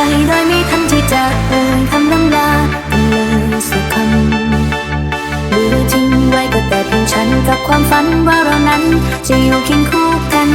ใจโดยไม่ทันที่จะเอ่ยคำร่ำลากันเลยสักคำหรือทิ้งไว้ก็แต่เพียงฉันกับความฝันว่าเรานั้นจะอยู่เคียงคู่กัน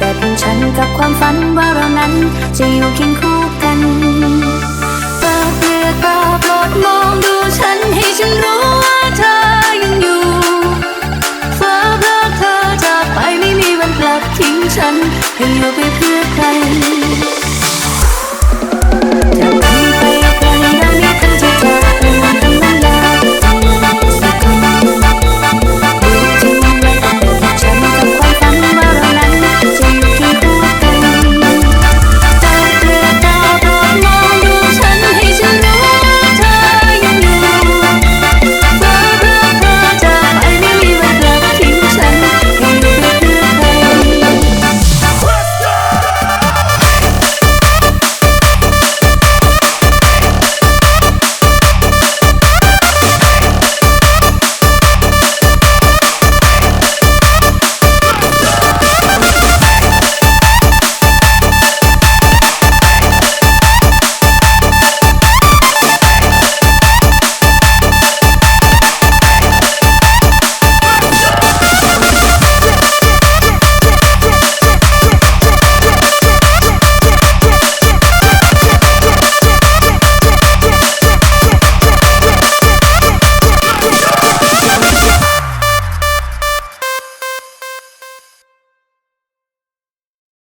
แต่เป็นฉันกับความฝันว่าเรานั้นจะอยู่เคียงคู่กันเปิดเปลือกตาโปรดมองดูฉันให้ฉันรู้ว่า